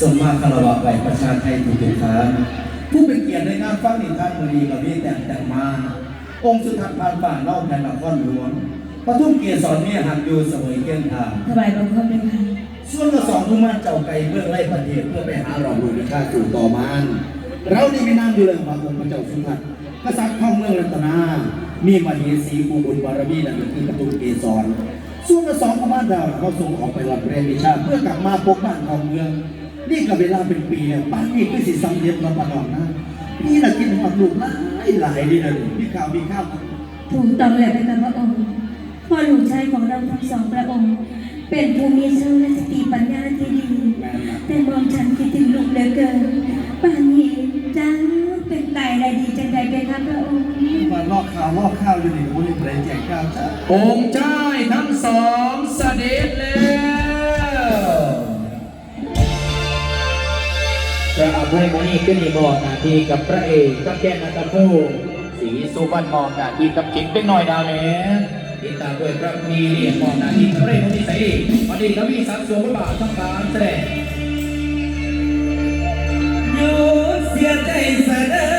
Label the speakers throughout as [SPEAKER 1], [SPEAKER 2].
[SPEAKER 1] สมมาคารวะไหวประชาไทยทุกทุกท่านผู้เป็นเกียรติในงานฟังนิทานมณีกับพี่แต่งแต่งมา องค์สุทัศน์พานป่าเล่าแผ่นละครหลวงปทุมเกียรติสอนเนี่ยหักอยู่เสมอเกียงทาง
[SPEAKER 2] ถวายบังคมเลยค่ะ
[SPEAKER 1] ส่วนกระสองทุมาเจ้าไก่เพื่อไล่ประเทศเพื่อไปหาเราดูในข้าสู่ต่อมานเราได้มีนามอยู่เรื่องพระองค์พระเจ้าสุทัศน์กษัตริย์ของเมืองรัตนา มีมเหสีภูบุญบารมีนั่นก็คือปทุมเกศร ส่วนกระสองทุมาดาวเขาส่งออกไปรับเรียนวิชา เพื่อกลับมาปกบ้านของเมือง นี่ก็เวลาเป็นปีแล้วป้านนี่คือสิสำเร็จมาประนอมนะนี่น่ะกินผักลูกหลายหลายดีนะมีข้าวมีข้าว
[SPEAKER 2] ถูกต้องเลยเป็นพระองค์พ่อหลวงชายของเราทั้งสองพระองค์ เป็นภูมิชนและสติปัญญาที่ดี
[SPEAKER 1] แม่นะ
[SPEAKER 2] แต่มองฉันคิดถึงลูกเหลือเกินป่านนี้จังเป็นไตอะไรดีจังใดเป็นครับพระองค์
[SPEAKER 1] มา ลอกข้าวลอกข้าวอยู่นี่โอ้ยเปรย์แจกข้าวจ้า
[SPEAKER 3] องค์ชายทั้งสองเสด็จแล้วพระอภัยมณีก็นี่บอกหน้าที่กับพระเอกกับแก่นนาตาโพสีสุวรรณมองหน้าที่กับเก่งเป็นหน่อยดาวแหลมติดตามด้วยพระมีเรียนมองหน้าที่กับพระเอกมณีใสวันนี้ทวีสัตว์สวมบทบาทช่องการแสดง
[SPEAKER 1] หยุดเสียใจเสนอ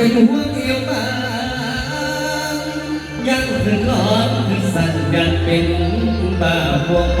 [SPEAKER 1] อายเป็นห่วงเอวบางยังถึงร้อนถึงสั่นยังเป็นบ้าพวก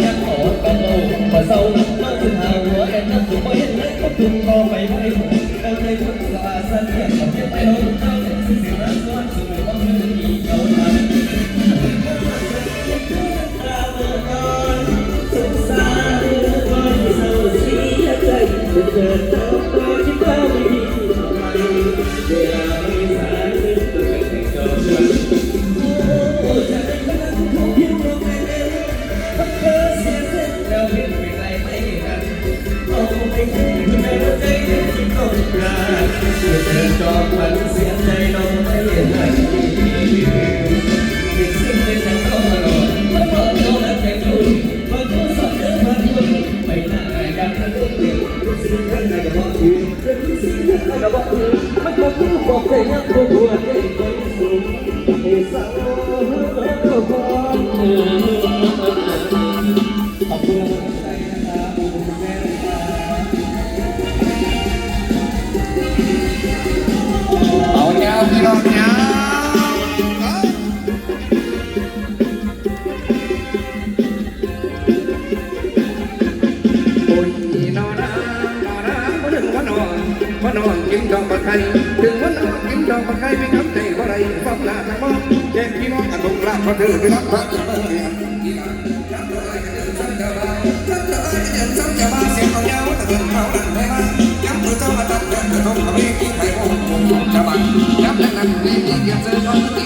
[SPEAKER 1] ดอกบักไก่ถึงวันนอนกินดอกบักไก่ไม่
[SPEAKER 4] ทำใจบ่ไรฟังลาทางมองแยกพี่น้องกันลงลาพอเธอไปรับพระเจ้าเรียนอีหลานจำเลยกันเดินซ้ำจะมาจำเลยกันเดินซ้ำจะมาเสียงเขายาวแต่เดินเขาดันไม่มาย้ำตัวเจ้ามาตัดเดินเดินทงเขาไม่กินไข่โอ่งโอ่งจะบังย้ำแล้วนั่นเรียนเรียนเจนทิ้งเออ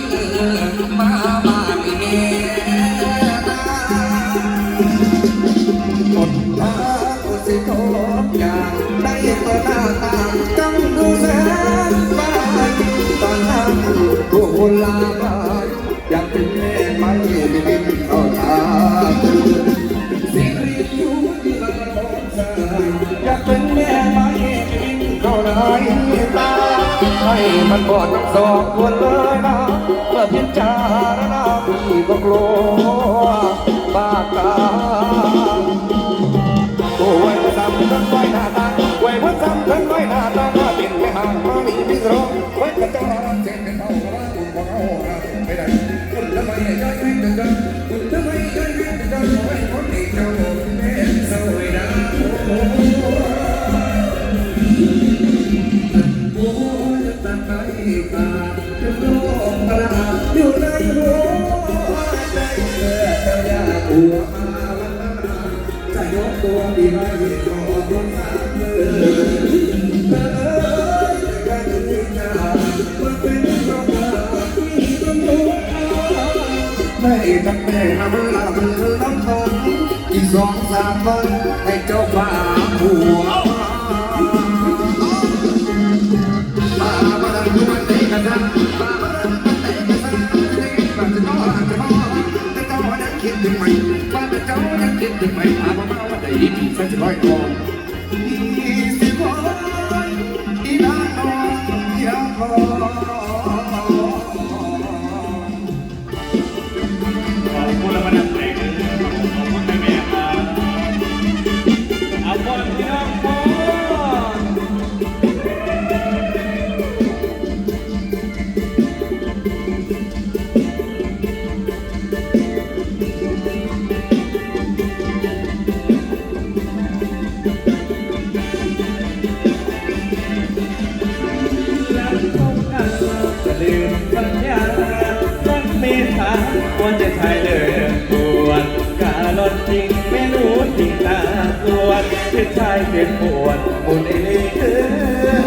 [SPEAKER 4] มันบอดทั้งสองคนเลยนะเมื่อพิจารณาพี่ก็กลัว ไม่ขอคนสามมือเออจกันที่จะมาเป็นเราที่ต้องรู้ไม่ตั้งแต่ทำลามือน้ำทนอีกสองสามวันให้เจ้าฟ้าหัวมาบ้านกูมันตะกันนะมาบ้านมันตะกันนะบ้านจะนอนจะนอนแต่เจ้ายังคิดถึงไหมบ้านเจ้ายังคิดถึงไหมมาบ้าน วันไหนที่สักร้อยกองยี่สิบวันอีนางนอนอีนาง
[SPEAKER 1] จะใช้เลยปวดกาลอดจริงไม่รู้จริงตาสวดที่ชายเป็นปวดอุนเอคือ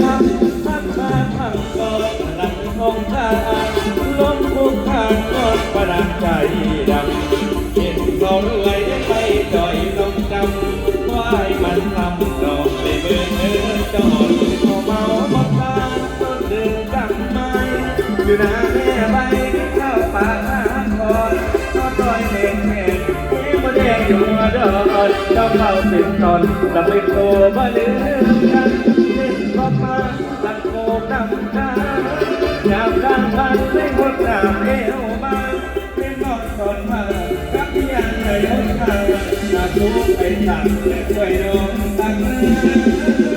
[SPEAKER 1] พักพักมาพักก็พลังของทางลมคุกทางก็ประดับใจดำเห็นเขาเรื่อยไปจ่อยลงจำว่าให้มันทำดอกในเบอร์เออจอดพอเมาหมดตาต้นเดึงจังไม้อยู่น้า เจ้าเฝ้าสิบตอนจะเป็นโตบ่ลืมกันเล่นก็มาตัดโกกำตายามกลางวันไม่หมดน้ำเอวมาเป็นนอนตอนมากับยังเคยหนทางตาทุกไปตักและช่วยน้องตักขอบคุณครับ